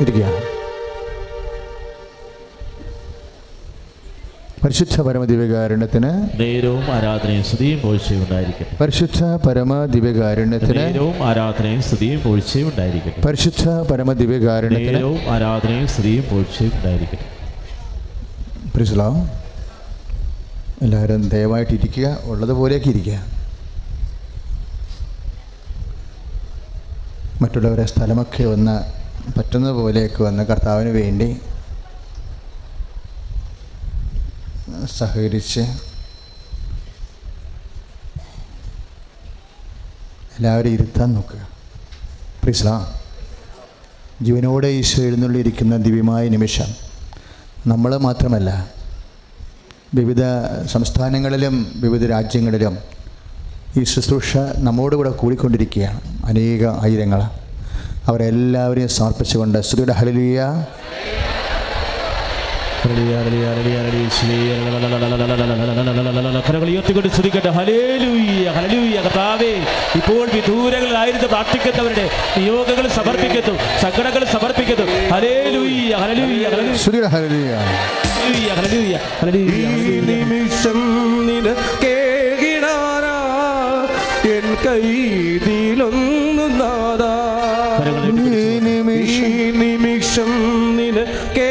ഇരിക്കുക പരിശുദ്ധ പരമദിവ്യകാരുണ്യത്തിന് നേരവും ആരാധനയും സ്തുതിയും പോഴ്ചയും ഉണ്ടായിരിക്കട്ടെ. പരിശുദ്ധ പരമദിവ്യകാരുണ്യത്തിന് നേരവും ആരാധനയും സ്തുതിയും പോഴ്ചയും ഉണ്ടായിരിക്കട്ടെ. പരിശുദ്ധ പരമദിവ്യകാരുണ്യത്തിന് നേരവും ആരാധനയും സ്തുതിയും പോഴ്ചയും ഉണ്ടായിരിക്കട്ടെ. പ്രിസ്ലാം എല്ലാവരും ദയവായിട്ട് ഇരിക്കുക. ഉള്ളതുപോലെയൊക്കെ ഇരിക്കുക. മറ്റുള്ളവരെ സ്ഥലമൊക്കെ ഒന്ന് പറ്റുന്ന പോലെയൊക്കെ വന്ന് കർത്താവിന് വേണ്ടി സഹകരിച്ച് എല്ലാവരും ഇരുത്താൻ നോക്കുക. പ്രീസ്ലാ ജീവനോടെ ഈശോ എഴുന്നള്ളിയിരിക്കുന്ന ദിവ്യമായ നിമിഷം. നമ്മൾ മാത്രമല്ല വിവിധ സംസ്ഥാനങ്ങളിലും വിവിധ രാജ്യങ്ങളിലും ഈ ശുശ്രൂഷ നമ്മോടുകൂടെ കൂടിക്കൊണ്ടിരിക്കുകയാണ്. അനേക ആയിരങ്ങൾ അവരെല്ലാവരെയും സമർപ്പിച്ചുകൊണ്ട് ശ്രീയുടെ ഹലിയ ഇപ്പോൾ വിദൂരങ്ങളിലായിരുന്നു പ്രാർത്ഥിക്കുന്നവരുടെ നിയോഗങ്ങൾ സമർപ്പിക്കുന്നു സങ്കടങ്ങൾ സമർപ്പിക്കുന്നു ഹലേലുയ്യ ഹലലുയ്യ ഹലലുയ്യ ശ്രീയുടെ ഹലലുയ്യ ഹല്ലേലൂയ നിമിഷം നിനക്കേകിടാനാ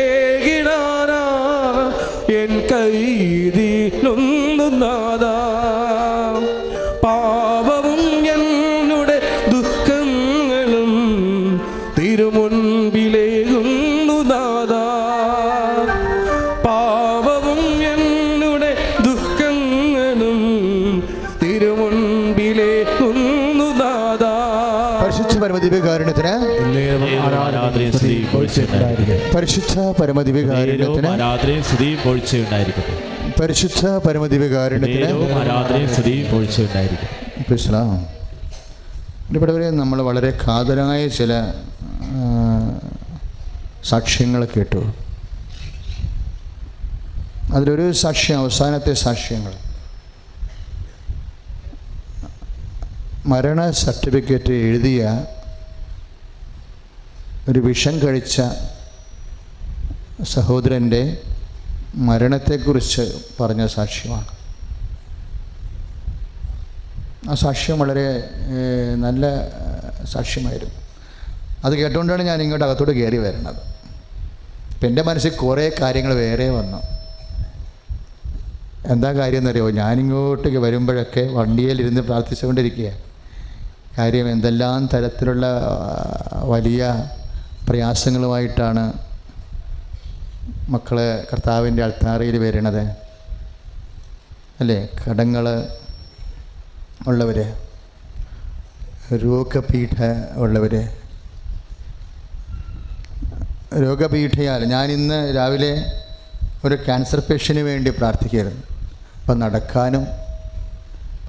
പരമദിവ്യകാരുണ്യത്തിന് പരിശുദ്ധ പരമദിവ്യകാരുണ്യത്തിന് പരിശുദ്ധ പരമദിവ്യകാരുണ്യത്തിന് നമ്മൾ വളരെ കാതലായ ചില സാക്ഷ്യങ്ങൾ കേട്ടു. അതിലൊരു സാക്ഷ്യം അവസാനത്തെ സാക്ഷ്യങ്ങൾ. മരണ സർട്ടിഫിക്കറ്റ് എഴുതിയ ഒരു വിഷം കഴിച്ച സഹോദരന്റെ മരണത്തെക്കുറിച്ച് പറഞ്ഞ സാക്ഷ്യമാണ്. ആ സാക്ഷ്യം വളരെ നല്ല സാക്ഷ്യമായിരുന്നു. അത് കേട്ടുകൊണ്ടാണ് ഞാൻ ഇങ്ങോട്ട് അകത്തോട്ട് കയറി വരുന്നത്. അപ്പം എന്റെ മനസ്സിൽ കുറേ കാര്യങ്ങൾ വേറെ വന്നു. എന്താ കാര്യം എന്നറിയോ ഞാനിങ്ങോട്ടേക്ക് വരുമ്പോഴൊക്കെ വണ്ടിയിലിരുന്ന് പ്രാർത്ഥിച്ചുകൊണ്ടിരിക്കുക കാര്യം എന്തെല്ലാം തരത്തിലുള്ള വലിയ പ്രയാസങ്ങളുമായിട്ടാണ് മക്കളെ കർത്താവിന്റെ അൾത്താറയിൽ വരുന്നത് അല്ലേ? കടങ്ങൾ ഉള്ളവർ രോഗപീഠ ഉള്ളവർ രോഗപീഠയാൽ ഞാൻ ഇന്ന് രാവിലെ ഒരു ക്യാൻസർ പേഷ്യന് വേണ്ടി പ്രാർത്ഥിക്കുകയായിരുന്നു. അപ്പം നടക്കാനും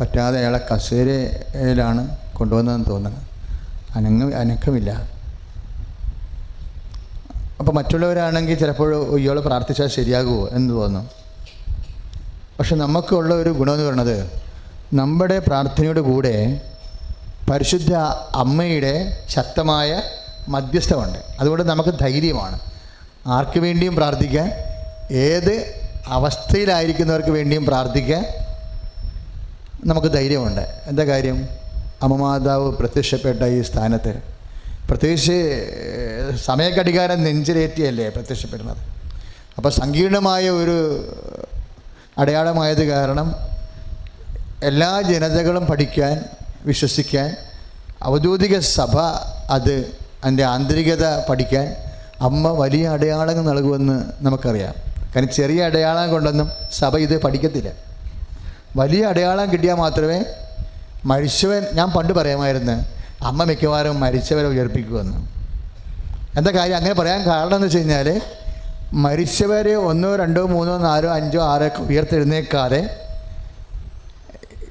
പറ്റാതെ അയാളെ കസേരയിലാണ് കൊണ്ടുവന്നതെന്ന് തോന്നുന്നത് അനങ്ങ അനക്കമില്ല. അപ്പോൾ മറ്റുള്ളവരാണെങ്കിൽ ചിലപ്പോൾ ഇയാൾ പ്രാർത്ഥിച്ചാൽ ശരിയാകുമോ എന്ന് തോന്നും. പക്ഷെ നമുക്കുള്ള ഒരു ഗുണമെന്ന് പറയുന്നത് നമ്മുടെ പ്രാർത്ഥനയുടെ കൂടെ പരിശുദ്ധ അമ്മയുടെ ശക്തമായ മധ്യസ്ഥമുണ്ട്. അതുകൊണ്ട് നമുക്ക് ധൈര്യമാണ്. ആർക്ക് വേണ്ടിയും പ്രാർത്ഥിക്കാൻ ഏത് അവസ്ഥയിലായിരിക്കുന്നവർക്ക് വേണ്ടിയും പ്രാർത്ഥിക്കാൻ നമുക്ക് ധൈര്യമുണ്ട്. എന്താ കാര്യം? അമ്മമാതാവ് പ്രത്യക്ഷപ്പെട്ട ഈ സ്ഥാനത്ത്. പ്രത്യേകിച്ച് സമയഘടികാരം നെഞ്ചിലേറ്റിയല്ലേ പ്രത്യക്ഷപ്പെടുന്നത്. അപ്പോൾ സങ്കീർണമായ ഒരു അടയാളമായത് കാരണം എല്ലാ ജനതകളും പഠിക്കാൻ വിശ്വസിക്കാൻ ഔദ്യോഗിക സഭ അത് അതിന്റെ ആന്തരികത പഠിക്കാൻ അമ്മ വലിയ അടയാളങ്ങൾ നൽകുമെന്ന് നമുക്കറിയാം. കാരണം ചെറിയ അടയാളം കൊണ്ടൊന്നും സഭ ഇത് പഠിക്കത്തില്ല. വലിയ അടയാളം കിട്ടിയാൽ മാത്രമേ മരിച്ചവൻ ഞാൻ പണ്ട് പറയാമായിരുന്നു അമ്മ മിക്കവാറും മരിച്ചവരെ ഉയർപ്പിക്കുമെന്ന്. എന്താ കാര്യം? അങ്ങനെ പറയാൻ കാരണം എന്ന് വെച്ച് കഴിഞ്ഞാൽ മരിച്ചവരെ ഒന്നോ രണ്ടോ മൂന്നോ നാലോ അഞ്ചോ ആറോ ഒക്കെ ഉയർത്തെഴുന്നേക്കാതെ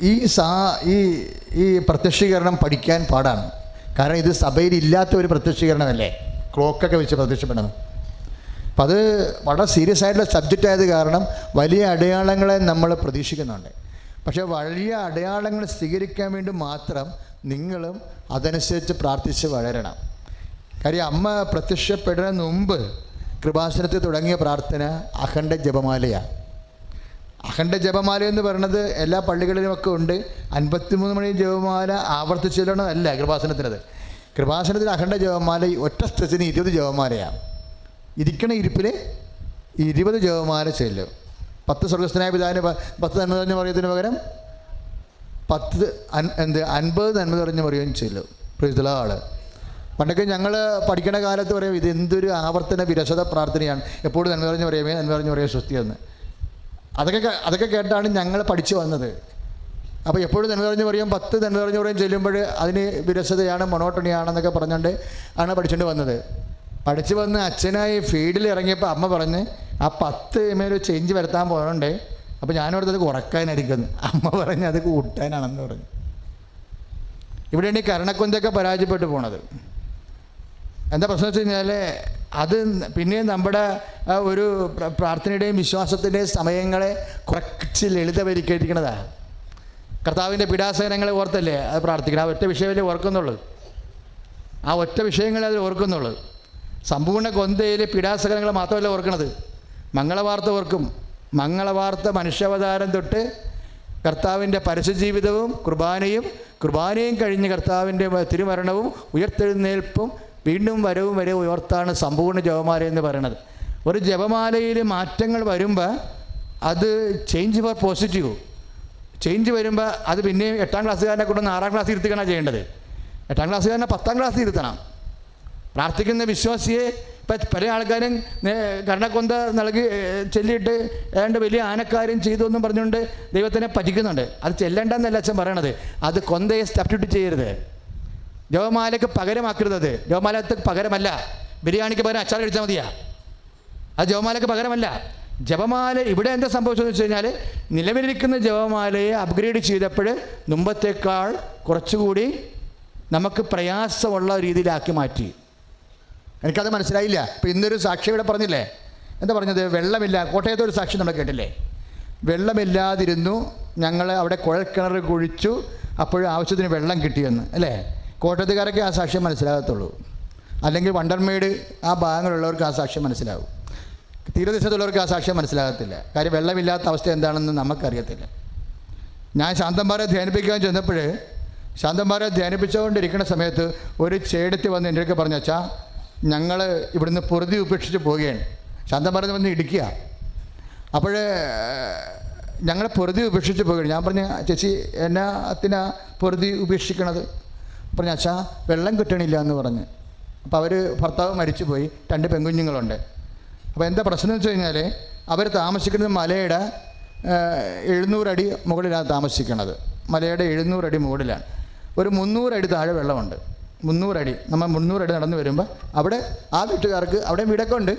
ഈ സാ ഈ ഈ പ്രത്യക്ഷീകരണം പഠിക്കാൻ പാടാണ്. കാരണം ഇത് സഭയിൽ ഇല്ലാത്ത ഒരു പ്രത്യക്ഷീകരണമല്ലേ? ക്ലോക്കൊക്കെ വെച്ച് പ്രത്യക്ഷപ്പെടണം അപ്പം അത് വളരെ സീരിയസ് ആയിട്ടുള്ള സബ്ജക്റ്റ് ആയത് കാരണം വലിയ അടയാളങ്ങളെ നമ്മൾ പ്രതീക്ഷിക്കുന്നുണ്ട്. പക്ഷേ വലിയ അടയാളങ്ങൾ സ്വീകരിക്കാൻ വേണ്ടി മാത്രം നിങ്ങളും അതനുസരിച്ച് പ്രാർത്ഥിച്ച് വളരണം. കാര്യം അമ്മ പ്രത്യക്ഷപ്പെടുന്ന മുമ്പ് കൃപാസനത്തിൽ തുടങ്ങിയ പ്രാർത്ഥന അഖണ്ഡ ജപമാലയാണ്. അഖണ്ഡ ജപമാല എന്ന് പറയുന്നത് എല്ലാ പള്ളികളിലുമൊക്കെ ഉണ്ട്. അൻപത്തിമൂന്ന് മണി ജപമാല ആവർത്തിച്ച് ചൊല്ലണതല്ല കൃപാസനത്തിനത്. കൃപാസനത്തിന് അഖണ്ഡ ജപമാല ഒറ്റ സ്ഥലത്തിന് ഇരുപത് ജപമാലയാണ്. ഇരിക്കണ ഇരിപ്പിൽ ഇരുപത് ജപമാല ചെല്ലും. പത്ത് സ്വർഗസ്ഥനായ പിതാവിന് പത്ത് നന്മ തന്നെ പറയുന്നതിന് പകരം പത്ത് എന്ത് അൻപത് നന്മ പറഞ്ഞ് പറയുകയും ചെല്ലും പ്രീതിലാൾ പണ്ടൊക്കെ ഞങ്ങൾ പഠിക്കണ കാലത്ത് പറയും ഇത് എന്തൊരു ആവർത്തന വിരസത പ്രാർത്ഥനയാണ്. എപ്പോഴും നന്മ പറഞ്ഞ് പറയുമേ നന്മ പറഞ്ഞ് പറയുക സ്വസ്തിയെന്ന് അതൊക്കെ അതൊക്കെ കേട്ടാണ് ഞങ്ങൾ പഠിച്ചു വന്നത്. അപ്പോൾ എപ്പോഴും നന്മ പറഞ്ഞ് പറയും പത്ത് നന്മ പറഞ്ഞ് പറയും ചെല്ലുമ്പോൾ അതിന് വിരസതയാണ് മൊണോട്ടണിയാണെന്നൊക്കെ പറഞ്ഞുകൊണ്ട് ആണ് പഠിച്ചുകൊണ്ട് വന്നത്. പഠിച്ചു വന്ന് അച്ഛനായി ഫീൽഡിൽ ഇറങ്ങിയപ്പോൾ അമ്മ പറഞ്ഞ് ആ പത്ത് മേലൊരു ചേഞ്ച് വരുത്താൻ പോയതുകൊണ്ട് അപ്പോൾ ഞാനോടത്തത് കുറക്കാനായിരിക്കുന്നു അമ്മ പറഞ്ഞ് അത് കൂട്ടാനാണെന്ന് പറഞ്ഞു. ഇവിടെയാണ് ഈ കരണക്കുന്തൊക്കെ പരാജയപ്പെട്ടു പോണത്. എന്താ പ്രശ്നം വെച്ച് കഴിഞ്ഞാൽ അത് പിന്നെയും നമ്മുടെ ഒരു പ്ര- പ്രാർത്ഥനയുടെയും വിശ്വാസത്തിന്റെയും സമയങ്ങളെ കുറച്ച് ലളിതവരിക്കഴിക്കണതാണ് കർത്താവിന്റെ പീഡാസഹനങ്ങളെ ഓർത്തല്ലേ? അത് പ്രാർത്ഥിക്കണം. ആ ഒറ്റ വിഷയമല്ലേ ഓർക്കുന്നുള്ളൂ. ആ ഒറ്റ വിഷയങ്ങളെ അതിൽ ഓർക്കുന്നുള്ളൂ. സമ്പൂർണ കൊന്തയിൽ പീഡാസഹനങ്ങൾ മാത്രമല്ല ഓർക്കണത്. മംഗളവാർത്ത ഓർക്കും മംഗളവാർത്ത മനുഷ്യാവതാരം തൊട്ട് കർത്താവിന്റെ പരസ്യജീവിതവും കുർബാനയും കുർബാനയും കഴിഞ്ഞ് കർത്താവിന്റെ തിരുമരണവും ഉയർത്തെഴുന്നേൽപ്പും വീണ്ടും വരവും വരെ ഉയർത്താണ് സമ്പൂർണ ജപമാല എന്ന് പറയുന്നത് ഒരു ജപമാലയിൽ മാറ്റങ്ങൾ വരുമ്പോൾ അത് ചേഞ്ച് ഫോർ പോസിറ്റീവ് ചേഞ്ച് വരുമ്പോൾ അത് പിന്നെയും എട്ടാം ക്ലാസ്സുകാരനെ കൊണ്ടുവന്ന് ആറാം ക്ലാസ്സിൽ ഇരുത്തിക്കണം ചെയ്യേണ്ടത്. എട്ടാം ക്ലാസ്സുകാരനെ പത്താം ക്ലാസ്സിൽ ഇരുത്തണം. പ്രാർത്ഥിക്കുന്ന വിശ്വാസിയെ ഇപ്പം പല ആൾക്കാരും കരണക്കൊന്ത നൽകി ചെല്ലിയിട്ട് ഏതാണ്ട് വലിയ ആനക്കാര്യം ചെയ്തു എന്നും പറഞ്ഞുകൊണ്ട് ദൈവത്തിനെ പറ്റിക്കുന്നുണ്ട്. അത് ചെല്ലണ്ടെന്നല്ല അച്ഛൻ പറയണത്. അത് കൊന്തയെ സബ്സ്റ്റിറ്റ്യൂട്ട് ചെയ്യരുത്. ജവമാലയ്ക്ക് പകരമാക്കരുത് ജവമാലക്ക് പകരമല്ല. ബിരിയാണിക്ക് പകരം അച്ചാർ കഴിച്ചാൽ മതിയാ. അത് ജപമാലയ്ക്ക് പകരമല്ല. ജപമാല ഇവിടെ എന്താ സംഭവിച്ചതെന്ന് വെച്ച് കഴിഞ്ഞാൽ നിലവിലിരിക്കുന്ന ജപമാലയെ അപ്ഗ്രേഡ് ചെയ്തപ്പോൾ മുമ്പത്തേക്കാൾ കുറച്ചുകൂടി നമുക്ക് പ്രയാസമുള്ള രീതിയിലാക്കി മാറ്റി. എനിക്കത് മനസ്സിലായില്ല. ഇപ്പം ഇന്നൊരു സാക്ഷി ഇവിടെ പറഞ്ഞില്ലേ? എന്താ പറഞ്ഞത്? വെള്ളമില്ല കോട്ടയത്തെ ഒരു സാക്ഷി നമ്മൾ കേട്ടില്ലേ? വെള്ളമില്ലാതിരുന്നു ഞങ്ങൾ അവിടെ കുഴൽക്കിണർ കുഴിച്ചു അപ്പോഴും ആവശ്യത്തിന് വെള്ളം കിട്ടിയെന്ന് അല്ലേ? കോട്ടയത്തുകാരൊക്കെ ആ സാക്ഷ്യം മനസ്സിലാകത്തുള്ളൂ. അല്ലെങ്കിൽ വണ്ടർമേട് ആ ഭാഗങ്ങളുള്ളവർക്ക് ആ സാക്ഷ്യം മനസ്സിലാവും. തീരദേശത്തുള്ളവർക്ക് ആ സാക്ഷ്യം മനസ്സിലാകത്തില്ല. കാര്യം വെള്ളമില്ലാത്ത അവസ്ഥ എന്താണെന്ന് നമുക്കറിയത്തില്ല. ഞാൻ ശാന്തന്മാരെ ധ്യാനിപ്പിക്കാൻ ചെന്നപ്പോൾ ശാന്തന്മാരെ ധ്യാനിപ്പിച്ചുകൊണ്ടിരിക്കുന്ന സമയത്ത് ഒരു ചേടത്തി വന്ന് എന്റെ അടുക്ക പറഞ്ഞു അച്ഛാ ഞങ്ങൾ ഇവിടുന്ന് പൊറുതി ഉപേക്ഷിച്ച് പോവുകയാണ്. ശാന്തന്മാരെ വന്ന് ഇടിക്കുക. അപ്പോൾ ഞങ്ങൾ പൊറുതി ഉപേക്ഷിച്ച് പോവുകയാണ്. ഞാൻ പറഞ്ഞു ചേച്ചി എന്നാ അത്തിനാ പൊറുതി ഉപേക്ഷിക്കണത്? പറഞ്ഞു അച്ഛാ വെള്ളം കിട്ടണില്ല എന്ന് പറഞ്ഞ്. അപ്പോൾ അവർ ഭർത്താവ് മരിച്ചു പോയി രണ്ട് പെൺകുഞ്ഞുങ്ങളുണ്ട്. അപ്പോൾ എന്താ പ്രശ്നം എന്ന് വെച്ച് കഴിഞ്ഞാൽ അവർ താമസിക്കുന്നത് മലയുടെ എഴുന്നൂറടി മുകളിലാണ് താമസിക്കുന്നത് മലയുടെ എഴുന്നൂറടി മുകളിലാണ്. ഒരു മുന്നൂറടി താഴെ വെള്ളമുണ്ട്. മുന്നൂറടി. നമ്മൾ മുന്നൂറടി നടന്നു വരുമ്പോൾ അവിടെ ആ വീട്ടുകാർക്ക് അവിടെ വീടൊക്കെ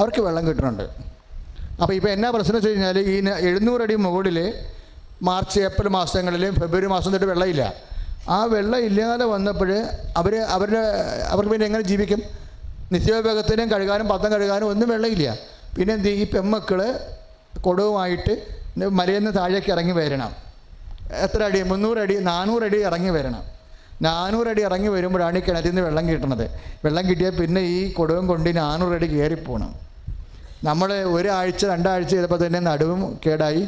അവർക്ക് വെള്ളം കിട്ടുന്നുണ്ട്. അപ്പോൾ ഇപ്പോൾ എന്നാ പ്രശ്നം വെച്ച് കഴിഞ്ഞാൽ ഈ എഴുന്നൂറടി മുകളിൽ മാർച്ച് ഏപ്രിൽ മാസങ്ങളിൽ ഫെബ്രുവരി മാസം തൊട്ട് വെള്ളമില്ല. ആ വെള്ളം ഇല്ലാതെ വന്നപ്പോൾ അവർ അവരുടെ അവർക്ക് പിന്നെ എങ്ങനെ ജീവിക്കും? നിത്യോപയോഗത്തിനും കഴുകാനും പത്തം കഴുകാനും ഒന്നും വെള്ളമില്ല. പിന്നെ എന്ത് ഈ പെമ്മക്കൾ കൊടുവുമായിട്ട് മലയിൽ നിന്ന് താഴേക്ക് ഇറങ്ങി വരണം. എത്ര അടി? മുന്നൂറടി നാനൂറടി ഇറങ്ങി വരണം. നാനൂറടി ഇറങ്ങി വരുമ്പോഴാണ് ഈ കിണറ്റിൽ നിന്ന് വെള്ളം കിട്ടണത്. വെള്ളം കിട്ടിയാൽ പിന്നെ ഈ കൊടുവും കൊണ്ട് നാനൂറടി കയറിപ്പോണം നമ്മൾ ഒരാഴ്ച രണ്ടാഴ്ച ചെയ്തപ്പോൾ തന്നെ നടുവും കേടായി.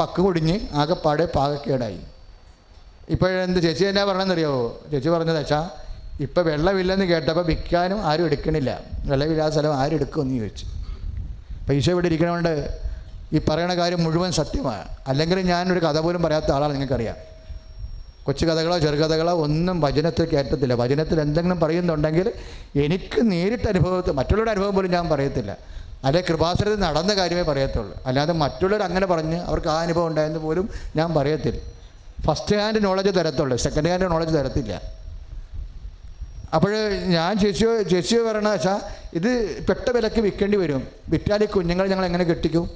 പക്ക് കുടിഞ്ഞ് ആകെപ്പാടെ പാകക്കേടായി ഇപ്പോഴെന്ത് ചേച്ചി എന്നാ പറഞ്ഞതെന്നറിയാവോ? ചേച്ചി പറഞ്ഞത് വെച്ചാൽ ഇപ്പം വെള്ളമില്ലെന്ന് കേട്ടപ്പോൾ വിൽക്കാനും ആരും എടുക്കണില്ല. വെള്ളമില്ലാത്ത സ്ഥലം ആരും എടുക്കുമെന്ന് ചോദിച്ചു. പൈസ ഇവിടെ ഇരിക്കണമുണ്ട് ഈ പറയണ കാര്യം മുഴുവൻ സത്യമാണ് അല്ലെങ്കിൽ ഞാനൊരു കഥ പോലും പറയാത്ത ആളാണ് നിങ്ങൾക്കറിയാം. കൊച്ചു കഥകളോ ചെറുകഥകളോ ഒന്നും വചനത്തിൽ കയറ്റത്തില്ല. വചനത്തിൽ എന്തെങ്കിലും പറയുന്നുണ്ടെങ്കിൽ എനിക്ക് നേരിട്ട് അനുഭവത്തിൽ മറ്റുള്ളവരുടെ അനുഭവം പോലും ഞാൻ പറയത്തില്ല. അല്ലെ കൃപാസനത്തിൽ നടന്ന കാര്യമേ പറയത്തുള്ളൂ. അല്ലാതെ മറ്റുള്ളവർ അങ്ങനെ പറഞ്ഞ് അവർക്ക് ആ അനുഭവം ഉണ്ടായെന്ന് പോലും ഞാൻ പറയത്തില്ല. ഫസ്റ്റ് ഹാൻഡ് നോളജ് തരത്തുള്ളൂ. സെക്കൻഡ് ഹാൻഡ് നോളജ് തരത്തില്ല. അപ്പോൾ ഞാൻ ചേച്ചിയോ ചേച്ചിയോ പറയണ വെച്ചാൽ ഇത് പെട്ട വിലക്ക് വിൽക്കേണ്ടി വരും. വിറ്റാൽ ഈ കുഞ്ഞുങ്ങൾ ഞങ്ങൾ എങ്ങനെ കെട്ടിക്കും?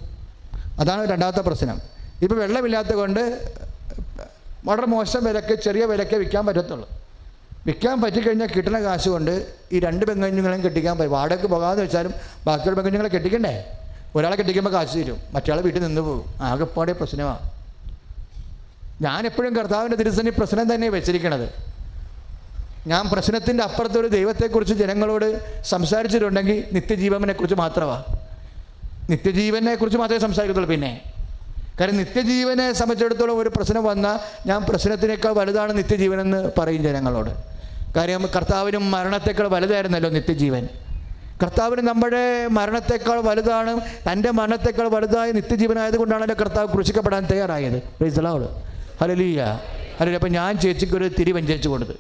അതാണ് രണ്ടാമത്തെ പ്രശ്നം. ഇപ്പോൾ വെള്ളമില്ലാത്തത് കൊണ്ട് വളരെ മോശം വിലക്ക് ചെറിയ വിലക്ക് വിൽക്കാൻ പറ്റത്തുള്ളൂ. വിൽക്കാൻ പറ്റിക്കഴിഞ്ഞാൽ കിട്ടുന്ന കാശ് കൊണ്ട് ഈ രണ്ട് പെങ്കുഞ്ഞുങ്ങളെയും കെട്ടിക്കാൻ പറ്റും. വാടകയ്ക്ക് പോകാമെന്ന് വെച്ചാലും ബാക്കിയുള്ള പെങ്കുഞ്ഞുങ്ങളെ കെട്ടിക്കണ്ടേ? ഒരാളെ കെട്ടിക്കുമ്പോൾ കാശ് തരും മറ്റയാളെ വീട്ടിൽ നിന്ന് പോകും. ആകെപ്പാടെ പ്രശ്നമാണ് ഞാൻ എപ്പോഴും കർത്താവിന്റെ തിരുസനി പ്രശ്നം തന്നെ വെച്ചിരിക്കണത്. ഞാൻ പ്രശ്നത്തിന്റെ അപ്പുറത്തൊരു ദൈവത്തെക്കുറിച്ച് ജനങ്ങളോട് സംസാരിച്ചിട്ടുണ്ടെങ്കിൽ നിത്യജീവനെക്കുറിച്ച് മാത്രമാണ് നിത്യജീവനെക്കുറിച്ച് മാത്രമേ സംസാരിക്കത്തുള്ളൂ. പിന്നെ കാരണം നിത്യജീവനെ സംബന്ധിച്ചിടത്തോളം ഒരു പ്രശ്നം വന്നാൽ ഞാൻ പ്രശ്നത്തിനേക്കാൾ വലുതാണ് നിത്യജീവനെന്ന് പറയും ജനങ്ങളോട്. കാര്യം കർത്താവിനും മരണത്തേക്കാൾ വലുതായിരുന്നല്ലോ നിത്യജീവൻ. കർത്താവിന് നമ്മുടെ മരണത്തേക്കാൾ വലുതാണ് തന്റെ മരണത്തേക്കാൾ വലുതായ നിത്യജീവനായതുകൊണ്ടാണല്ലോ കർത്താവ് കുറിച്ചിക്കപ്പെടാൻ തയ്യാറായത്. പ്രീസലോട് ഹലലിയ ഹലലി അപ്പം ഞാൻ ചേച്ചിക്കൊരു തിരി വഞ്ചരിച്ചു കൊടുത്ത്.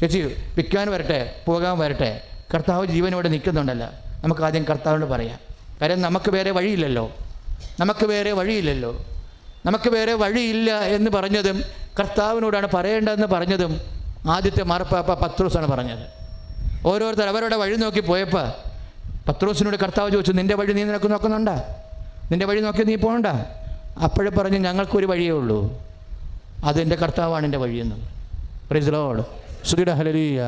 ചേച്ചി വിൽക്കാൻ വരട്ടെ പോകാൻ വരട്ടെ. കർത്താവ് ജീവനോടെ നിൽക്കുന്നുണ്ടല്ലോ. നമുക്ക് ആദ്യം കർത്താവിനോട് പറയാം. കാര്യം നമുക്ക് വേറെ വഴിയില്ലല്ലോ. നമുക്ക് വേറെ വഴിയില്ലല്ലോ. നമുക്ക് വേറെ വഴിയില്ല എന്ന് പറഞ്ഞതും കർത്താവിനോടാണ് പറയേണ്ടതെന്ന് പറഞ്ഞതും ആദ്യത്തെ മാർപ്പാപ്പ പത്രോസാണ് പറഞ്ഞത്. ഓരോരുത്തർ അവരുടെ വഴി നോക്കി പോയപ്പോൾ പത്രോസിനോട് കർത്താവ് ചോദിച്ചു നിന്റെ വഴി നീ നിനക്ക് നോക്കുന്നുണ്ട? നിന്റെ വഴി നോക്കി നീ പോകണ്ട അപ്പോഴേ പറഞ്ഞ് ഞങ്ങൾക്കൊരു വഴിയേ ഉള്ളൂ. അതെന്റെ കർത്താവാണ് എന്റെ വഴിയെന്ന്. പ്രൈസലോട് സുധിയുടെ ഹലലിയ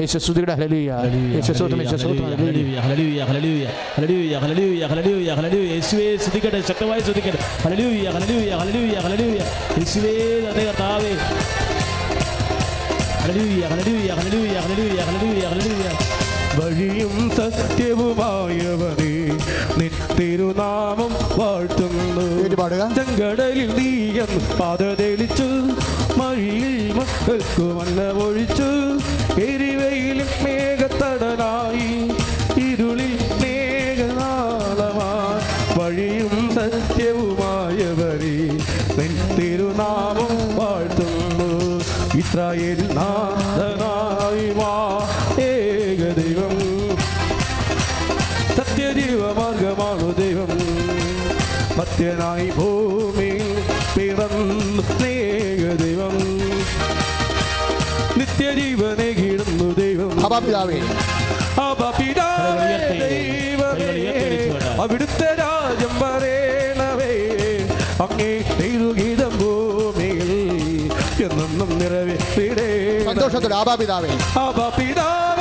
യേശു സ്തുതിയുടെ ഹലലിയ യേശു സ്വതം യേശു സ്വതം ഹല്ലേലൂയ. ഹല്ലേലൂയ, ഹല്ലേലൂയ, ഹല്ലേലൂയ, ഹല്ലേലൂയ, ഹല്ലേലൂയ, ഹല്ലേലൂയ. യേശുവേ സ്തുതിക്കട്ടെ ശക്തമായി സ്തുതിക്കട്ടെ ഹല്ലേലൂയ, ഹല്ലേലൂയ, ഹല്ലേലൂയ, ഹല്ലേലൂയ. യേശുവേ നന്ദി കർത്താവേ ഹല്ലേലൂയ, ഹല്ലേലൂയ, ഹല്ലേലൂയ, ഹല്ലേലൂയ, ഹല്ലേലൂയ, ഹല്ലേലൂയ. വഴിയും സത്യവുമായവനെ നിത്തിരുനാമം വാഴ്ത്തുന്നു പേര് പാടുക ചെങ്കടലിൽ നീയം പാത തെളിച്ചു. മഴിയിൽ മക്കൾക്കു മണ്ണ ഒഴിച്ചു. എരിവയിലും മേഘത്തടലായി. ഇരുളിൽ മേഘനാളമായി. വഴിയും സത്യവുമായവരെ തിരുനാമം വാഴ്ത്തുന്നു. ഇസ്രായേൽ നാഥനായി വാ. ഏകദൈവം മത്യനായി ഭൂമിയിൽ പിറന്നു സ്നേഹദൈവം. നിത്യജീവനെ കീഴുന്നു ദൈവം. അബാപിതാവേ അബാപിതാവേ ദൈവമേ അവിടുത്തെ രാജം വരേണവേ അങ്ങേ തിരുഗീതം ഭൂമിയിൽ എന്നും നിറവേറിടേ സന്തോഷത്തോടെ അബാപിതാവേ അപപിതാവേ